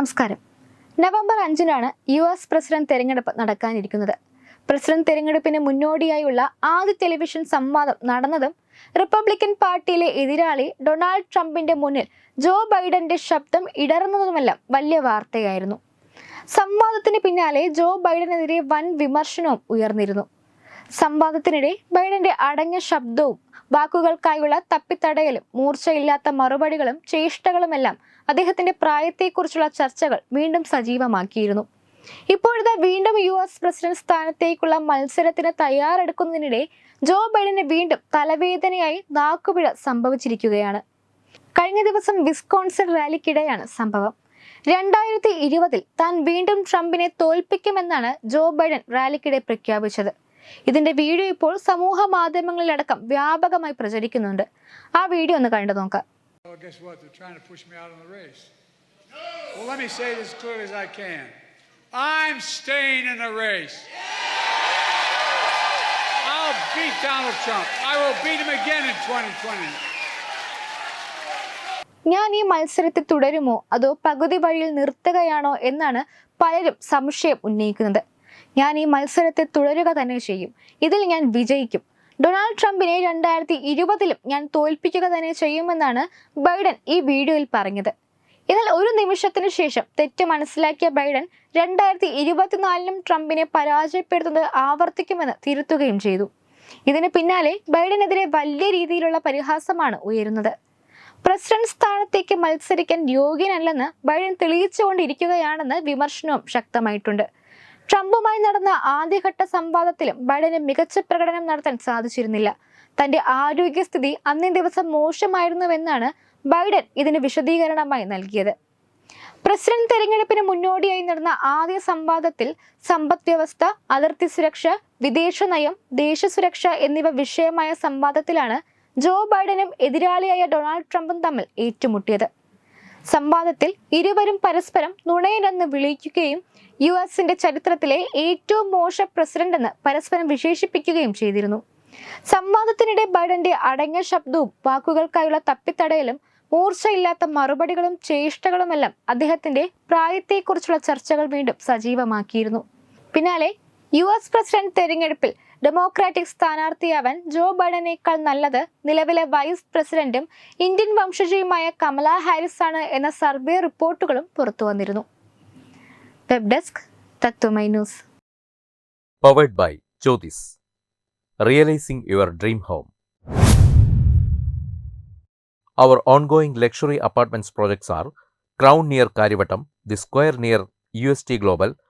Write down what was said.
നമസ്കാരം. നവംബർ അഞ്ചിനാണ് U S president തെരഞ്ഞെടുപ്പ് നടക്കാനിരിക്കുന്നത്. പ്രസിഡന്റ് തെരഞ്ഞെടുപ്പിന് മുന്നോടിയായുള്ള ആദ്യ ടെലിവിഷൻ സംവാദം നടന്നതും റിപ്പബ്ലിക്കൻ പാർട്ടിയിലെ എതിരാളി ഡൊണാൾഡ് ട്രംപിന്റെ മുന്നിൽ ജോ ബൈഡന്റെ ശബ്ദം ഇടർന്നതുമെല്ലാം വലിയ വാർത്തയായിരുന്നു. സംവാദത്തിന് പിന്നാലെ ജോ ബൈഡനെതിരെ വൻ വിമർശനവും ഉയർന്നിരുന്നു. സംവാദത്തിനിടെ ബൈഡന്റെ അടഞ്ഞ ശബ്ദവും വാക്കുകൾക്കായുള്ള തപ്പിത്തടയലും മൂർച്ചയില്ലാത്ത മറുപടികളും ചേഷ്ടകളുമെല്ലാം അദ്ദേഹത്തിന്റെ പ്രായത്തെക്കുറിച്ചുള്ള ചർച്ചകൾ വീണ്ടും സജീവമാക്കിയിരുന്നു. ഇപ്പോഴത്തെ വീണ്ടും യു എസ് പ്രസിഡന്റ് സ്ഥാനത്തേക്കുള്ള മത്സരത്തിന് തയ്യാറെടുക്കുന്നതിനിടെ ജോ ബൈഡന് വീണ്ടും തലവേദനയായി നാക്കുപിഴ സംഭവിച്ചിരിക്കുകയാണ്. കഴിഞ്ഞ ദിവസം വിസ്കോൺസൺ റാലിക്കിടെയാണ് സംഭവം. രണ്ടായിരത്തി ഇരുപതിൽ താൻ വീണ്ടും ട്രംപിനെ തോൽപ്പിക്കുമെന്നാണ് ജോ ബൈഡൻ റാലിക്കിടെ പ്രഖ്യാപിച്ചത്. ഇതിന്റെ വീഡിയോ ഇപ്പോൾ സമൂഹ മാധ്യമങ്ങളിലടക്കം വ്യാപകമായി പ്രചരിക്കുന്നുണ്ട്. ആ വീഡിയോ ഒന്ന് കണ്ടു നോക്ക. I'm staying ഞാൻ ഈ മത്സരത്തിൽ തുടരുമോ? അതോ പകുതി വഴിയിൽ നിർത്തുകയാണോ? എന്നാണ് പലരും സംശയം ഉന്നയിക്കുന്നത്. ഞാൻ ഈ മത്സരത്തെ തുടരുക തന്നെ ചെയ്യും. ഇതിൽ ഞാൻ വിജയിക്കും. ഡൊണാൾഡ് ട്രംപിനെ രണ്ടായിരത്തി ഇരുപതിലും ഞാൻ തോൽപ്പിക്കുക തന്നെ ചെയ്യുമെന്നാണ് ബൈഡൻ ഈ വീഡിയോയിൽ പറഞ്ഞത്. എന്നാൽ ഒരു നിമിഷത്തിന് ശേഷം തെറ്റ് മനസ്സിലാക്കിയ ബൈഡൻ രണ്ടായിരത്തി ഇരുപത്തിനാലിലും ട്രംപിനെ പരാജയപ്പെടുത്തുന്നത് ആവർത്തിക്കുമെന്ന് തിരുത്തുകയും ചെയ്തു. ഇതിന് പിന്നാലെ ബൈഡനെതിരെ വലിയ രീതിയിലുള്ള പരിഹാസമാണ് ഉയരുന്നത്. പ്രസിഡന്റ് സ്ഥാനത്തേക്ക് മത്സരിക്കാൻ യോഗ്യനല്ലെന്ന് ബൈഡൻ തെളിയിച്ചുകൊണ്ടിരിക്കുകയാണെന്ന് വിമർശനവും ശക്തമായിട്ടുണ്ട്. ട്രംപുമായി നടന്ന ആദ്യഘട്ട സംവാദത്തിലും ബൈഡന് മികച്ച പ്രകടനം നടത്താൻ സാധിച്ചിരുന്നില്ല. തന്റെ ആരോഗ്യസ്ഥിതി അന്നേ ദിവസം മോശമായിരുന്നുവെന്നാണ് ബൈഡൻ ഇതിന് വിശദീകരണമായി നൽകിയത്. പ്രസിഡന്റ് തെരഞ്ഞെടുപ്പിന് മുന്നോടിയായി നടന്ന ആദ്യ സംവാദത്തിൽ സമ്പദ് വ്യവസ്ഥ അതിർത്തി സുരക്ഷ വിദേശ നയം ദേശസുരക്ഷ എന്നിവ വിഷയമായ സംവാദത്തിലാണ് ജോ ബൈഡനും എതിരാളിയായ ഡൊണാൾഡ് ട്രംപും തമ്മിൽ ഏറ്റുമുട്ടിയത്. സംവാദത്തിൽ ഇരുവരും പരസ്പരം നുണയനെന്ന് വിളിക്കുകയും യു എസിന്റെ ചരിത്രത്തിലെ ഏറ്റവും മോശ പ്രസിഡന്റ് എന്ന് പരസ്പരം വിശേഷിപ്പിക്കുകയും ചെയ്തിരുന്നു. സംവാദത്തിനിടെ ബൈഡന്റെ അടങ്ങിയ ശബ്ദവും വാക്കുകൾക്കായുള്ള തപ്പിത്തടയലും മൂർച്ചയില്ലാത്ത മറുപടികളും ചേഷ്ടകളുമെല്ലാം അദ്ദേഹത്തിന്റെ പ്രായത്തെക്കുറിച്ചുള്ള ചർച്ചകൾ വീണ്ടും സജീവമാക്കിയിരുന്നു. പിന്നാലെ യു എസ് പ്രസിഡന്റ് തെരഞ്ഞെടുപ്പിൽ ഡെമോക്രാറ്റിക് സ്ഥാനാർത്ഥിയാവാൻ ജോ ബൈഡനേക്കാൾ നല്ലത് നിലവിലെ വൈസ് പ്രസിഡന്റും ഇന്ത്യൻ വംശജയുമായ കമല ഹാരിസ് ആണ് എന്ന സർവേ റിപ്പോർട്ടുകളും പുറത്തു വന്നിരുന്നു. Web desk Tatwamayi news. Luxury apartments projects R Crown dream home. Our ongoing luxury apartments projects are Crown